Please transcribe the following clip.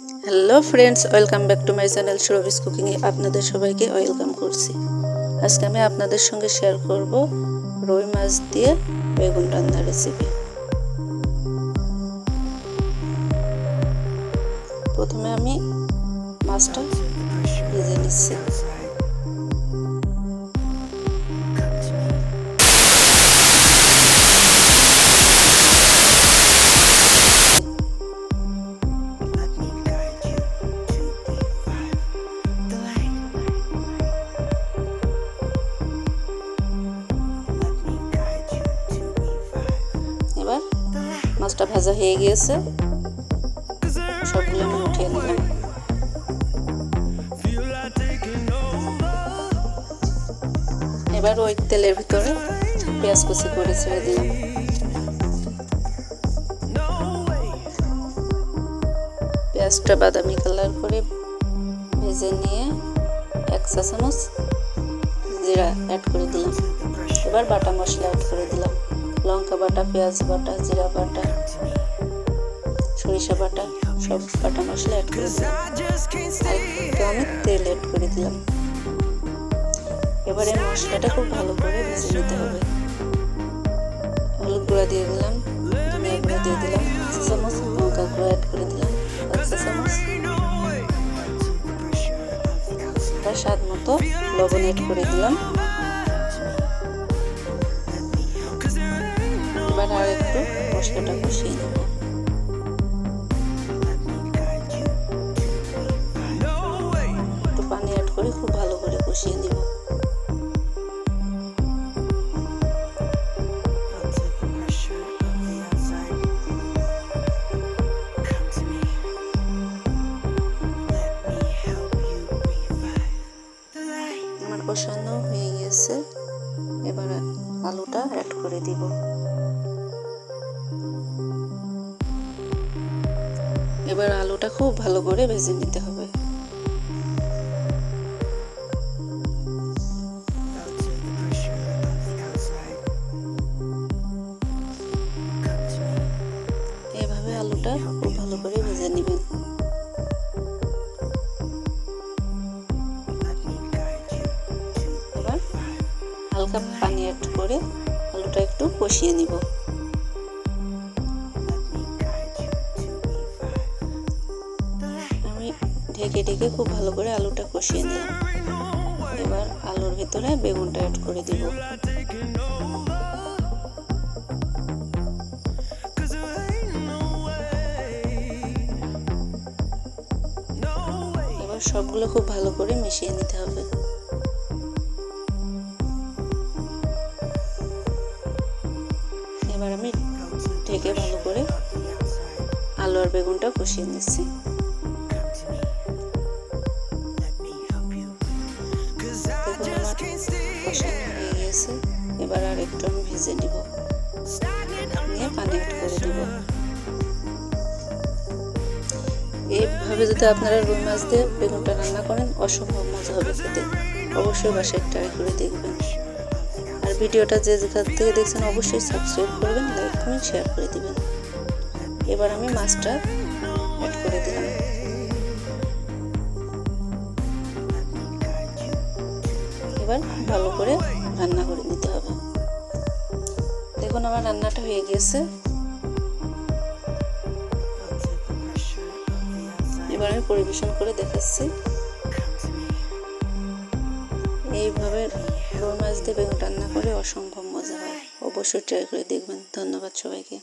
Hello friends welcome back to my channel Surabhi's কুকিংয়ে আপনাদের সবাইকে ওয়েলকাম করছি। আজকে আমি আপনাদের সঙ্গে শেয়ার করব রুই মাছ দিয়ে বেগুন রান্নার রেসিপি প্রথমে আমি মাছটা ভেজে নিচ্ছি। মাছটা ভাজা হয়ে গিয়েছে। সবগুলো উঠিয়ে নিলাম। এবার ওই তেলের ভিতরে পেঁয়াজ কুচি করে ছেড়ে দিলাম। পেঁয়াজটা বাদামি কালার করে ভেজে নিয়ে এক চা চামচ জিরা অ্যাড করে দিলাম। এবার বাটা মশলা অ্যাড করে দিলাম। লঙ্কা বাটা, পেঁয়াজ বাটা, জিরা বাটা। সরিষা বাটা, সব বাটা মশলা অ্যাড করে দিলাম। আমি তেল অ্যাড করে দিলাম। এবার মশলাটা খুব ভালো করে ভেজে নিতে হবে। হলুদ গুঁড়া দিয়ে দিলাম, ধনিয়া গুঁড়া দিয়ে দিলাম চামচ, লঙ্কা গুঁড়া অ্যাড করে দিলাম। চামচ। তার স্বাদ মতো লবণ অ্যাড করে দিলাম। এবার আর একটু মশলাটা কষিয়ে নেব। হয়ে গিয়েছে এবার আলুটা অ্যাড করে দিব। এবার আলুটা খুব ভালো করে ভেজে নিতে হবে। এভাবে the হালকা পানি অ্যাড করে আলুটা একটু কষিয়ে নিব Let me guide you to B5. The light. আমি ঢেকে ঢেকে খুব ভালো করে আলুটা কষিয়ে নিলাম এবার আলুর ভিতরে বেগুনটা অ্যাড করে দিব সবগুলো খুব ভালো করে মিশিয়ে নিতে হবে এবার আমি ঢেকে ভালো করে আলু আর বেগুনটা কষিয়ে নিচ্ছি। গিয়েছে এবার আর একটু আমি ভেজে নিব। নিয়ে পানি অ্যাড করে দেব। এইভাবে যদি আপনারা রুই মাছ দিয়ে বেগুনটা রান্না করেন, অসম্ভব মজা হবে খেতে। অবশ্যই বাসায় ট্রাই করে দেখবেন। ভিডিওটা যে যেখান থেকে দেখছেন অবশ্যই সাবস্ক্রাইব করবেন লাইক কমেন্ট শেয়ার করে দিবেন। এবার আমি মাছটা অ্যাড করে দিলাম। এবার ভালো করে রান্না করে নিতে হবে। দেখুন আমার রান্নাটা হয়ে গিয়েছে এবার আমি পরিবেশন করে দেখাচ্ছি। এইভাবে রুই মাছ বেগুন রান্না করে অসম্ভব মজা হয়। অবশ্যই ট্রাই করে দেখবেন। ধন্যবাদ সবাইকে।